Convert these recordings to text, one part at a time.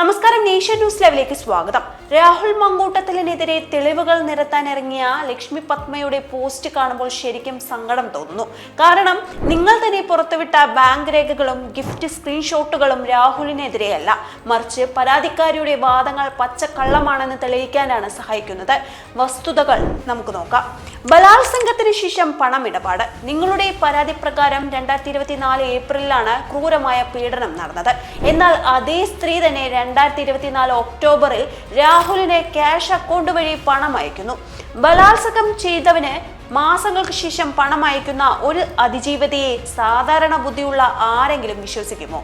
നമസ്കാരം nation news ലൈവിലേക്ക് സ്വാഗതം. രാഹുൽ മങ്കൂട്ടത്തിലിനെതിരെ തെളിവുകൾ നിരത്താൻ ഇറങ്ങിയ ലക്ഷ്മി പത്മയുടെ പോസ്റ്റ് കാണുമ്പോൾ ശരിക്കും സങ്കടം തോന്നുന്നു. കാരണം നിങ്ങൾ തന്നെ പുറത്തുവിട്ട ബാങ്ക് രേഖകളും ഗിഫ്റ്റ് സ്ക്രീൻഷോട്ടുകളും രാഹുലിനെതിരെയല്ല. മറിച്ച് പരാതിക്കാരിയുടെ വാദങ്ങൾ പച്ചക്കള്ളമാണെന്ന് തെളിയിക്കാനാണ് സഹായിക്കുന്നത്. വസ്തുതകൾ നമുക്ക് നോക്കാം. ബലാത്സംഗത്തിന് ശേഷം പണമിടപാട്. നിങ്ങളുടെ പരാതി പ്രകാരം രണ്ടായിരത്തി ഇരുപത്തിനാല് ഏപ്രിലാണ് ക്രൂരമായ പീഡനം നടന്നത്. എന്നാൽ അതേ സ്ത്രീ തന്നെ രണ്ടായിരത്തി ഇരുപത്തിനാല് ഒക്ടോബറിൽ രാഹുലിനെ ക്യാഷ് അക്കൗണ്ട് വഴി പണം അയക്കുന്നു. ബലാത്സംഗം ചെയ്തവന് മാസങ്ങൾക്ക് ശേഷം പണം അയക്കുന്ന ഒരു അതിജീവതയെ സാധാരണ ബുദ്ധിയുള്ള ആരെങ്കിലും വിശ്വസിക്കുമോ?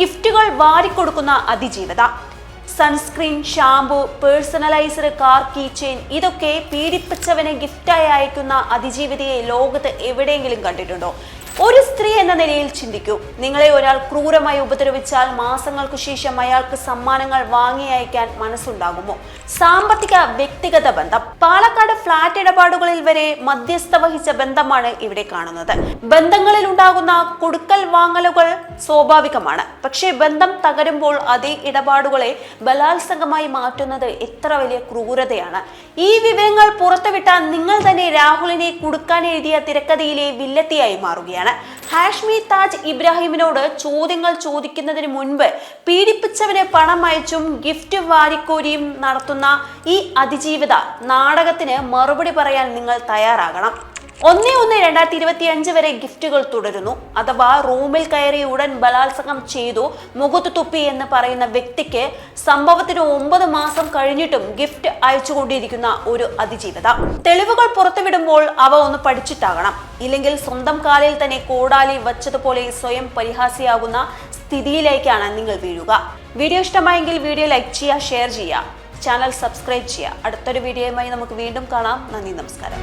ഗിഫ്റ്റുകൾ വാരിക്കൊടുക്കുന്ന അതിജീവിത. Sunscreen shampoo personaliser car key chain ഇതൊക്കെ പീഡിപ്പിച്ചവനെ ഗിഫ്റ്റായി അയക്കുന്ന അതിജീവിതയെ ലോകത്ത് എവിടെയെങ്കിലും കണ്ടിട്ടുണ്ടോ? ഒരു സ്ത്രീ എന്ന നിലയിൽ ചിന്തിക്കൂ. നിങ്ങളെ ഒരാൾ ക്രൂരമായി ഉപദ്രവിച്ചാൽ മാസങ്ങൾക്കു ശേഷം അയാൾക്ക് സമ്മാനങ്ങൾ വാങ്ങി അയക്കാൻ മനസ്സുണ്ടാകുമോ? സാമ്പത്തിക വ്യക്തിഗത ബന്ധം. പാലക്കാട് ഫ്ളാറ്റ് ഇടപാടുകളിൽ വരെ മധ്യസ്ഥ വഹിച്ച ബന്ധമാണ് ഇവിടെ കാണുന്നത്. ബന്ധങ്ങളിൽ ഉണ്ടാകുന്ന കൊടുക്കൽ വാങ്ങലുകൾ സ്വാഭാവികമാണ്. പക്ഷേ ബന്ധം തകരുമ്പോൾ അതേ ഇടപാടുകളെ ബലാത്സംഗമായി മാറ്റുന്നത് എത്ര വലിയ ക്രൂരതയാണ്. ഈ വിവരങ്ങൾ പുറത്തുവിട്ട നിങ്ങൾ തന്നെ രാഹുലിനെ കുടുക്കാൻ എഴുതിയ തിരക്കഥയിലെ വില്ലത്തിയായി മാറുകയാണ്. ഹാഷ്മി താജ് ഇബ്രാഹിമിനോട് ചോദ്യങ്ങൾ ചോദിക്കുന്നതിന് മുൻപ് പീഡിപ്പിച്ചവന് പണം അയച്ചും ഗിഫ്റ്റ് വാരിക്കോരിയും നടത്തുന്ന ഈ അതിജീവിത നാടകത്തിന് മറുപടി പറയാൻ നിങ്ങൾ തയ്യാറാകണം. ഒന്നേ ഒന്ന് രണ്ടായിരത്തി ഇരുപത്തി അഞ്ച് വരെ ഗിഫ്റ്റുകൾ തുടരുന്നു. അഥവാ റൂമിൽ കയറി ഉടൻ ബലാത്സംഗം ചെയ്തു മുഖത്ത് തുപ്പി എന്ന് പറയുന്ന വ്യക്തിക്ക് സംഭവത്തിന് ഒമ്പത് മാസം കഴിഞ്ഞിട്ടും ഗിഫ്റ്റ് അയച്ചുകൊണ്ടിരിക്കുന്ന ഒരു അതിജീവിത. തെളിവുകൾ പുറത്തുവിടുമ്പോൾ അവ ഒന്ന് പഠിച്ചിട്ടാകണം. ഇല്ലെങ്കിൽ സ്വന്തം കാലിൽ തന്നെ കോടാലി വച്ചതുപോലെ സ്വയം പരിഹാസിയാകുന്ന സ്ഥിതിയിലേക്കാണ് നിങ്ങൾ വീഴുക. വീഡിയോ ഇഷ്ടമായെങ്കിൽ വീഡിയോ ലൈക്ക് ചെയ്യുക ഷെയർ ചെയ്യുക. ചാനൽ സബ്സ്ക്രൈബ് ചെയ്യുക. അടുത്തൊരു വീഡിയോയുമായി നമുക്ക് വീണ്ടും കാണാം. നന്ദി നമസ്കാരം.